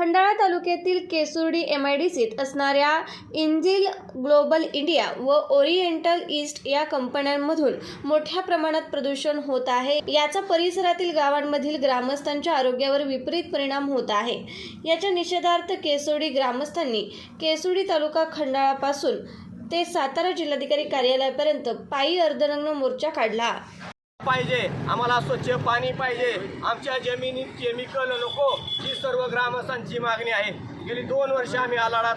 खंडाळा तालुक्यातील केसुर्डी M I D सीत असणाऱ्या इंजिल ग्लोबल इंडिया व ओरिएंटल ईस्ट या कंपन्यांमधून मोठ्या प्रमाणात प्रदूषण होत आहे. याचा परिसरातील गावांमधील ग्रामस्थांच्या आरोग्यावर विपरीत परिणाम होत आहे. याच्या निषेधार्थ केसुर्डी ग्रामस्थांनी केसुर्डी तालुका खंडाळापासून ते सातारा जिल्हाधिकारी कार्यालयापर्यंत पायी अर्धरंग मोर्चा काढला. पाहिजे. आम्हाला स्वच्छ पाणी पाहिजे. आमच्या जमिनीत केमिकल नको. ही सर्व ग्रामस्थांची मागणी आहे. गेली दोन वर्ष आम्ही हा लढा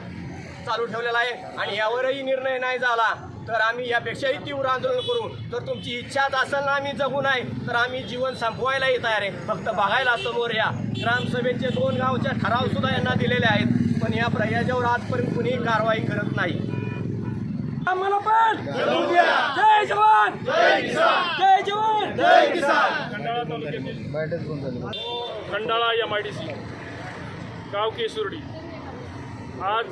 चालू ठेवलेला आहे आणि यावरही निर्णय नाही झाला. तर आम्ही यापेक्षाही तीव्र आंदोलन करू. तर तुमची इच्छाच असेल ना आम्ही जगू नाही तर आम्ही जीवन संपवायलाही तयार आहे. फक्त बघायला समोर या. ग्रामसभेचे दोन गावच्या ठराव सुद्धा यांना दिलेले आहेत. पण या प्रयाजावर आजपर्यंत कुणीही कारवाई करत नाही. आम्हाला पण. जय जवान. जय जवान. खंडाळा तालुक्यातील Khandala M I D C गाव केसुर्डी. आज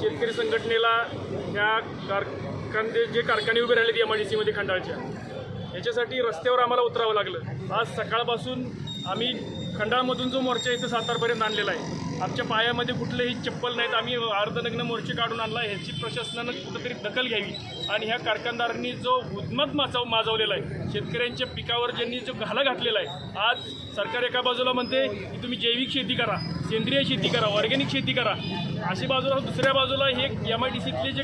शेतकरी संघटनेला ह्या कारखाने जे कारखाने उभे राहिले एम आय डी सीमध्ये खंडाळच्या याच्यासाठी रस्त्यावर आम्हाला उतरावं लागलं. आज सकाळपासून आम्ही खंडाळमधून जो मोर्चा इथं सातारपर्यंत आणलेला आहे आमच्या पायामध्ये कुठलेही चप्पल नाहीत. आम्ही अर्धनग्न मोर्चे काढून आणला. ह्याची प्रशासनानं कुठंतरी दखल घ्यावी. आणि ह्या कारखानदारांनी जो उद्मत माचव माजवलेला आहे शेतकऱ्यांच्या पिकावर ज्यांनी जो घाला घातलेला आहे आज सरकार एका बाजूला म्हणते की तुम्ही जैविक शेती करा सेंद्रिय शेती करा ऑर्गॅनिक शेती करा. अशी बाजूला दुसऱ्या बाजूला हे एम आय डी सीतले जे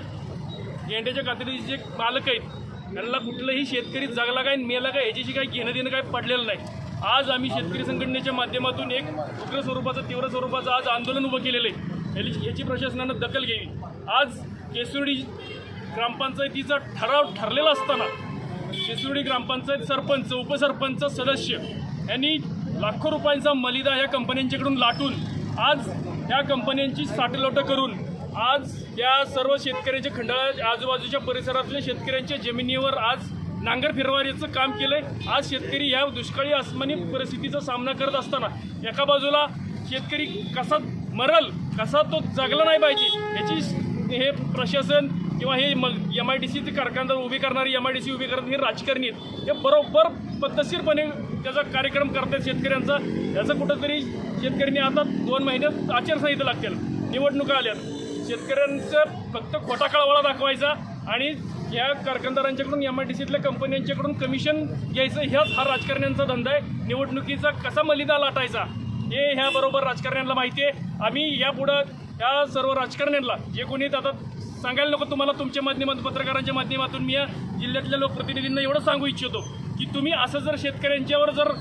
गेंड्याच्या कातडीचे जे मालक आहेत त्यांना कुठलंही शेतकरी जगला काय मेला काय ह्याच्याशी काही घेणं देणं काय पडलेलं नाही. आज आम्ही शेतकरी संघटनेच्या माध्यमातून एक उग्र स्वरूपाचं तीव्र स्वरूपाचं आज आंदोलन उभं केलेलं आहे. याची- याची प्रशासनानं दखल घ्यावी. आज केसुर्डी ग्रामपंचायतीचा ठराव ठरलेला असताना केसुर्डी ग्रामपंचायत सरपंच उपसरपंच सदस्य यांनी लाखो रुपयांचा मलिदा ह्या कंपन्यांच्याकडून लाटून आज ह्या कंपन्यांची साठलोटं करून आज या सर्व शेतकऱ्यांच्या खंडाळा आजूबाजूच्या परिसरातल्या शेतकऱ्यांच्या जमिनीवर आज नांगर फिरवारीचं काम केलंय. आज शेतकरी ह्या दुष्काळी आसमानी परिस्थितीचा सामना करत असताना एका बाजूला शेतकरी कसा मरल कसा तो जगला नाही पाहिजे याची हे प्रशासन किंवा हे मग एम आय डी सीचे कारखानदार उभी करणारी एम आय डी सी उभी करणारी हे राजकारणी आहेत. हे बरोबर पद्धतशीरपणे त्याचा कार्यक्रम करतात शेतकऱ्यांचा. याचं कुठंतरी शेतकऱ्यांनी आता दोन महिन्यात आचारसंहिता लागतील. निवडणुका आल्यात. शेतकऱ्यांचं फक्त खोटा कळवळा दाखवायचा आणि या कारखानदारांच्याकडून एम आय डी सीतल्या कंपन्यांच्याकडून कमिशन घ्यायचं ह्याच हा राजकारण्यांचा धंदा आहे. निवडणुकीचा कसा मलिदा लाटायचा हे ह्याबरोबर राजकारण्यांना माहिती आहे. आम्ही यापुढं ह्या सर्व राजकारण्यांना जे कोणी आता सांगायला नको तुम्हाला तुमच्या माध्यमातून पत्रकारांच्या माध्यमातून मी या जिल्ह्यातल्या लोकप्रतिनिधींना एवढं सांगू इच्छितो की तुम्ही असं जर शेतकऱ्यांच्यावर जर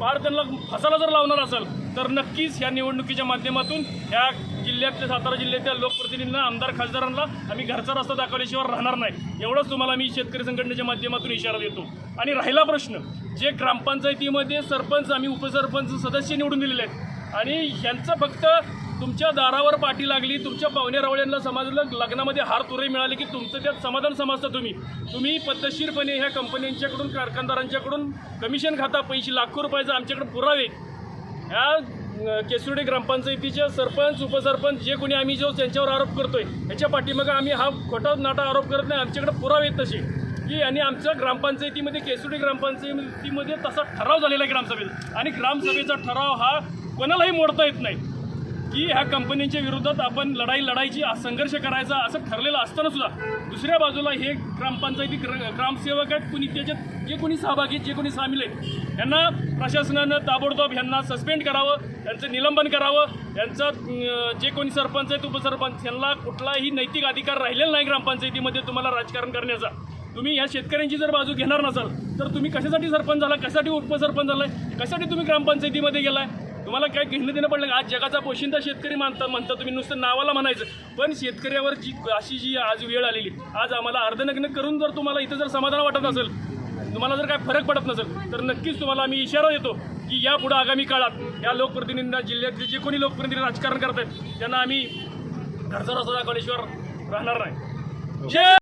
फार त्यांना फसायला जर लावणार असाल तर नक्कीच ह्या निवडणुकीच्या माध्यमातून ह्या जिल्ह्यातल्या सातारा जिल्ह्यातल्या लोकप्रतिनिधींना आमदार खासदारांना आम्ही घरचा रस्ता दाखवल्याशिवाय राहणार नाही. एवढंच तुम्हाला मी शेतकरी संघटनेच्या माध्यमातून इशारा देतो. आणि राहिला प्रश्न जे ग्रामपंचायतीमध्ये सरपंच आम्ही उपसरपंच सदस्य निवडून दिलेले आहेत. आणि ह्यांचं फक्त तुमच्या दारावर पाठी लागली तुमच्या पाहुण्या रावळ्यांना समाजाला लग्नामध्ये हार तुरे मिळाले की तुमचं त्यात समाधान समजता तुम्ही. तुम्ही पद्धतशीरपणे ह्या कंपन्यांच्याकडून कारखानदारांच्याकडून कमिशन खाता पैसे लाखो रुपयाचा आमच्याकडे पुरावे. ह्या केसुर्डी ग्रामपंचायतीचे सरपंच उपसरपंच जे कोणी आम्ही जो त्यांच्यावर आरोप करतोय याच्या पाठीमागं आम्ही हा खोटा नाटा आरोप करत नाही आमच्याकडे पुरावे आहेत तसे. की आणि आमच्या ग्रामपंचायतीमध्ये केसुर्डी ग्रामपंचायतीमध्ये तसा ठराव झालेला आहे ग्रामसभेत. आणि ग्रामसभेचा ठराव हा कोणालाही मोडता येत नाही. की ह्या कंपनीच्या विरोधात आपण लढाई लढायची संघर्ष करायचा असं ठरलेलं असताना सुद्धा दुसऱ्या बाजूला हे ग्रामपंचायती ग्र- ग्रामसेवक आहेत कुणी त्याच्यात जे कोणी सहभागी जे कोणी सामील आहेत यांना प्रशासनानं ताबडतोब यांना सस्पेंड करावं यांचं निलंबन करावं यांचं जे कोणी सरपंच आहेत उपसरपंच यांना कुठलाही नैतिक अधिकार राहिलेला नाही ग्रामपंचायतीमध्ये तुम्हाला राजकारण करण्याचा. तुम्ही ह्या शेतकऱ्यांची जर बाजू घेणार नसाल तर तुम्ही कशासाठी सरपंच झाला कशासाठी उपसरपंच झालाय कशासाठी तुम्ही ग्रामपंचायतीमध्ये गेलाय? तुम्हाला काय घेणं देणं पडलं? आज जगाचा पोशिंदा शेतकरी मानता म्हणता तुम्ही नुसतं नावाला म्हणायचं. पण शेतकऱ्यावर जी अशी जी आज वेळ आलेली आज आम्हाला अर्धनग्न करून जर तुम्हाला इथं जर समाधान वाटत असेल तुम्हाला जर काय फरक पडत नसेल तर नक्कीच तुम्हाला आम्ही इशारा देतो की यापुढे आगामी काळात या लोकप्रतिनिधींना जिल्ह्यातले जे कोणी लोकप्रतिनिधी राजकारण करत आहेत त्यांना आम्ही घरचा रस्ता दाखवल्याशिवाय राहणार नाही. जय